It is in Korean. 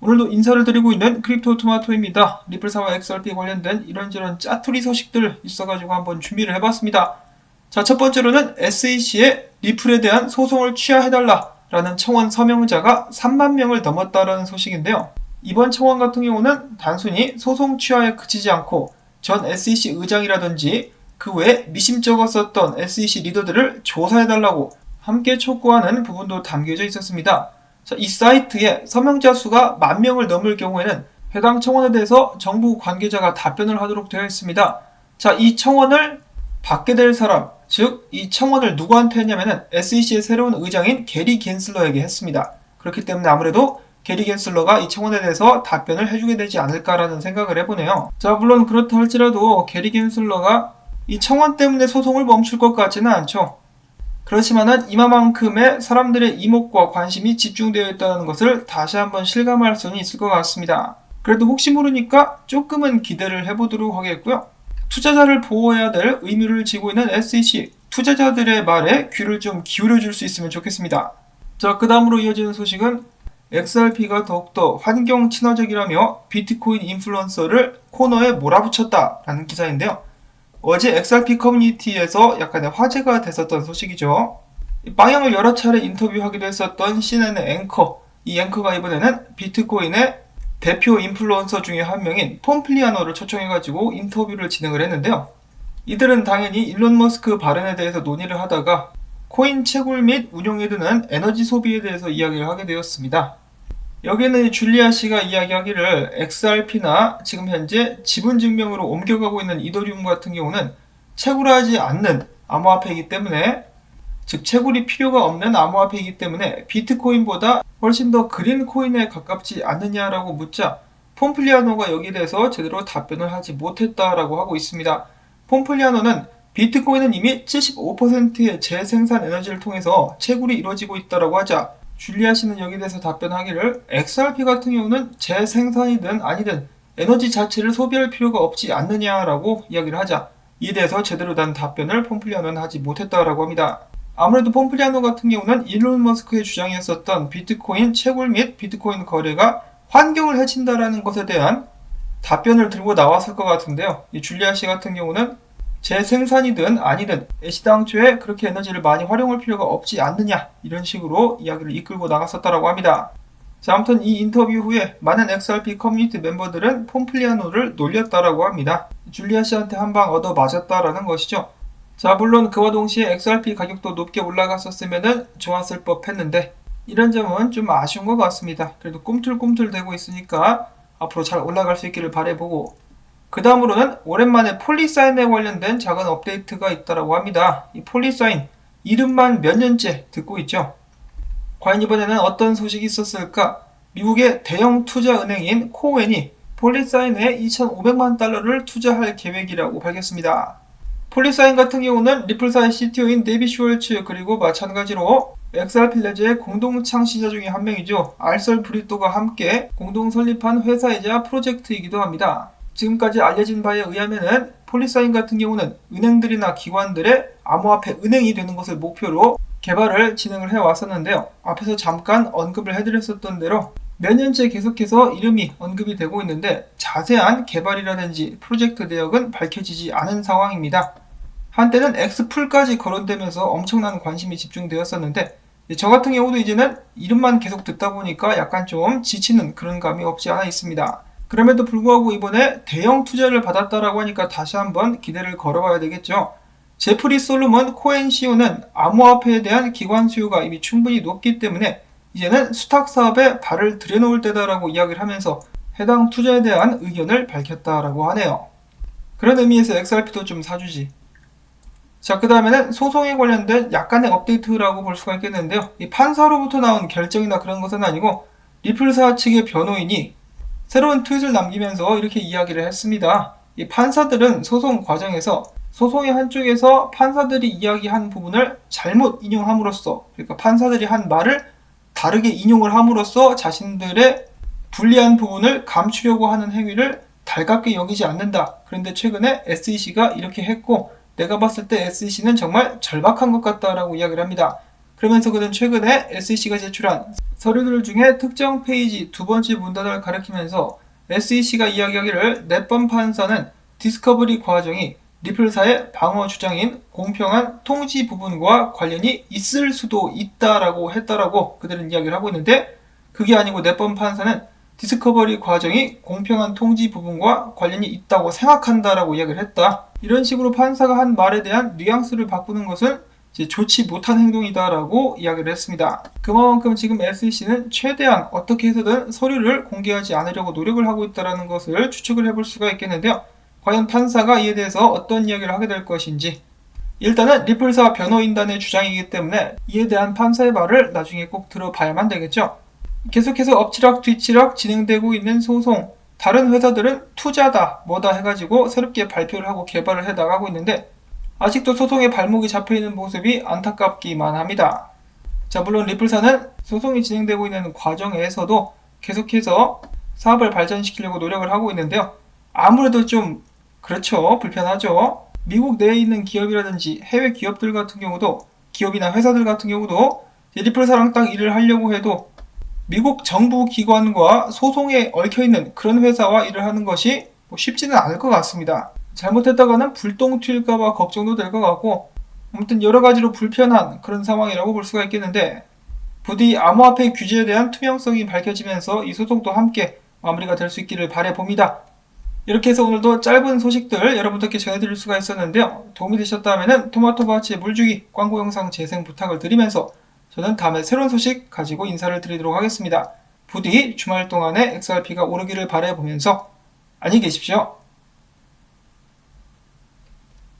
오늘도 인사를 드리고 있는 크립토 토마토입니다. 리플사와 XRP 관련된 이런저런 짜투리 소식들 있어가지고 한번 준비를 해봤습니다. 자, 첫 번째로는 SEC의 리플에 대한 소송을 취하해달라라는 청원 서명자가 3만 명을 넘었다라는 소식인데요. 이번 청원 같은 경우는 단순히 소송 취하에 그치지 않고 전 SEC 의장이라든지 그 외에 미심쩍었었던 SEC 리더들을 조사해달라고 함께 촉구하는 부분도 담겨져 있었습니다. 자, 이 사이트에 서명자 수가 만 명을 넘을 경우에는 해당 청원에 대해서 정부 관계자가 답변을 하도록 되어 있습니다. 자, 이 청원을 받게 될 사람, 즉, 이 청원을 누구한테 했냐면은 SEC의 새로운 의장인 게리 겐슬러에게 했습니다. 그렇기 때문에 아무래도 게리 겐슬러가 이 청원에 대해서 답변을 해주게 되지 않을까라는 생각을 해보네요. 자, 물론 그렇다 할지라도 게리 겐슬러가 이 청원 때문에 소송을 멈출 것 같지는 않죠. 그렇지만은 이마만큼의 사람들의 이목과 관심이 집중되어 있다는 것을 다시 한번 실감할 수는 있을 것 같습니다. 그래도 혹시 모르니까 조금은 기대를 해보도록 하겠고요. 투자자를 보호해야 될 의무를 지고 있는 SEC, 투자자들의 말에 귀를 좀 기울여 줄 수 있으면 좋겠습니다. 자, 그 다음으로 이어지는 소식은 XRP가 더욱더 환경 친화적이라며 비트코인 인플루언서를 코너에 몰아붙였다라는 기사인데요. 어제 XRP 커뮤니티에서 약간의 화제가 됐었던 소식이죠. 이 방향을 여러 차례 인터뷰하기도 했었던 CNN의 앵커. 이 앵커가 이번에는 비트코인의 대표 인플루언서 중에 한 명인 폼플리아노를 초청해가지고 인터뷰를 진행을 했는데요. 이들은 당연히 일론 머스크 발언에 대해서 논의를 하다가 코인 채굴 및 운용에 드는 에너지 소비에 대해서 이야기를 하게 되었습니다. 여기는 줄리아 씨가 이야기하기를 XRP나 지금 현재 지분 증명으로 옮겨가고 있는 이더리움 같은 경우는 채굴하지 않는 암호화폐이기 때문에 즉 채굴이 필요가 없는 암호화폐이기 때문에 비트코인보다 훨씬 더 그린 코인에 가깝지 않느냐라고 묻자 폼플리아노가 여기에 대해서 제대로 답변을 하지 못했다라고 하고 있습니다. 폼플리아노는 비트코인은 이미 75%의 재생산 에너지를 통해서 채굴이 이루어지고 있다라고 하자 줄리아 씨는 여기에 대해서 답변하기를 XRP 같은 경우는 재생산이든 아니든 에너지 자체를 소비할 필요가 없지 않느냐라고 이야기를 하자 이에 대해서 제대로 된 답변을 폼플리아노는 하지 못했다라고 합니다. 아무래도 폼플리아노 같은 경우는 일론 머스크의 주장이었었던 비트코인 채굴 및 비트코인 거래가 환경을 해친다라는 것에 대한 답변을 들고 나왔을 것 같은데요. 이 줄리아 씨 같은 경우는 재생산이든 아니든 애시당초에 그렇게 에너지를 많이 활용할 필요가 없지 않느냐 이런 식으로 이야기를 이끌고 나갔었다라고 합니다. 자, 아무튼 이 인터뷰 후에 많은 XRP 커뮤니티 멤버들은 폼플리아노를 놀렸다라고 합니다. 줄리아 씨한테 한 방 얻어 맞았다라는 것이죠. 자, 물론 그와 동시에 XRP 가격도 높게 올라갔었으면 좋았을 법 했는데 이런 점은 좀 아쉬운 것 같습니다. 그래도 꿈틀꿈틀 되고 있으니까 앞으로 잘 올라갈 수 있기를 바래보고 그 다음으로는 오랜만에 폴리사인에 관련된 작은 업데이트가 있다라고 합니다. 이 폴리사인 이름만 몇 년째 듣고 있죠. 과연 이번에는 어떤 소식이 있었을까? 미국의 대형 투자 은행인 코웬이 폴리사인에 2,500만 달러를 투자할 계획이라고 밝혔습니다. 폴리사인 같은 경우는 리플사의 CTO인 데이비 슈월츠 그리고 마찬가지로 XR 필레즈의 공동 창시자 중에 한 명이죠. 알설 브리또가 함께 공동 설립한 회사이자 프로젝트이기도 합니다. 지금까지 알려진 바에 의하면은 폴리사인 같은 경우는 은행들이나 기관들의 암호화폐 은행이 되는 것을 목표로 개발을 진행을 해 왔었는데요. 앞에서 잠깐 언급을 해드렸었던 대로 몇 년째 계속해서 이름이 언급이 되고 있는데 자세한 개발이라든지 프로젝트 내역은 밝혀지지 않은 상황입니다. 한때는 X풀까지 거론되면서 엄청난 관심이 집중되었었는데 저 같은 경우도 이제는 이름만 계속 듣다 보니까 약간 좀 지치는 그런 감이 없지 않아 있습니다. 그럼에도 불구하고 이번에 대형 투자를 받았다라고 하니까 다시 한번 기대를 걸어봐야 되겠죠. 제프리 솔로몬 코엔 CEO는 암호화폐에 대한 기관 수요가 이미 충분히 높기 때문에 이제는 수탁 사업에 발을 들여놓을 때다라고 이야기를 하면서 해당 투자에 대한 의견을 밝혔다라고 하네요. 그런 의미에서 XRP도 좀 사주지. 자, 그 다음에는 소송에 관련된 약간의 업데이트라고 볼 수가 있겠는데요. 이 판사로부터 나온 결정이나 그런 것은 아니고 리플사 측의 변호인이 새로운 트윗을 남기면서 이렇게 이야기를 했습니다. 이 판사들은 소송 과정에서 소송의 한쪽에서 판사들이 이야기한 부분을 잘못 인용함으로써 그러니까 판사들이 한 말을 다르게 인용을 함으로써 자신들의 불리한 부분을 감추려고 하는 행위를 달갑게 여기지 않는다. 그런데 최근에 SEC가 이렇게 했고 내가 봤을 때 SEC는 정말 절박한 것 같다라고 이야기를 합니다. 그러면서 그는 최근에 SEC가 제출한 서류들 중에 특정 페이지 두 번째 문단을 가리키면서 SEC가 이야기하기를 넷번 판사는 디스커버리 과정이 리플사의 방어 주장인 공평한 통지 부분과 관련이 있을 수도 있다라고 했다라고 그들은 이야기를 하고 있는데 그게 아니고 넷번 판사는 디스커버리 과정이 공평한 통지 부분과 관련이 있다고 생각한다라고 이야기를 했다. 이런 식으로 판사가 한 말에 대한 뉘앙스를 바꾸는 것은 좋지 못한 행동이다라고 이야기를 했습니다. 그만큼 지금 SEC는 최대한 어떻게 해서든 서류를 공개하지 않으려고 노력을 하고 있다는 것을 추측을 해볼 수가 있겠는데요. 과연 판사가 이에 대해서 어떤 이야기를 하게 될 것인지 일단은 리플사 변호인단의 주장이기 때문에 이에 대한 판사의 말을 나중에 꼭 들어봐야만 되겠죠. 계속해서 엎치락 뒤치락 진행되고 있는 소송 다른 회사들은 투자다 뭐다 해가지고 새롭게 발표를 하고 개발을 해 나가고 있는데 아직도 소송에 발목이 잡혀 있는 모습이 안타깝기만 합니다. 자 물론 리플사는 소송이 진행되고 있는 과정에서도 계속해서 사업을 발전시키려고 노력을 하고 있는데요. 아무래도 좀 그렇죠 불편하죠. 미국 내에 있는 기업이라든지 해외 기업들 같은 경우도 기업이나 회사들 같은 경우도 리플사랑 딱 일을 하려고 해도 미국 정부 기관과 소송에 얽혀 있는 그런 회사와 일을 하는 것이 뭐 쉽지는 않을 것 같습니다. 잘못했다가는 불똥 튈까봐 걱정도 될 것 같고, 아무튼 여러 가지로 불편한 그런 상황이라고 볼 수가 있겠는데, 부디 암호화폐 규제에 대한 투명성이 밝혀지면서 이 소송도 함께 마무리가 될 수 있기를 바래봅니다. 이렇게 해서 오늘도 짧은 소식들 여러분들께 전해드릴 수가 있었는데요. 도움이 되셨다면 토마토바치의 물주기 광고 영상 재생 부탁을 드리면서 저는 다음에 새로운 소식 가지고 인사를 드리도록 하겠습니다. 부디 주말 동안에 XRP가 오르기를 바라보면서 안녕히 계십시오.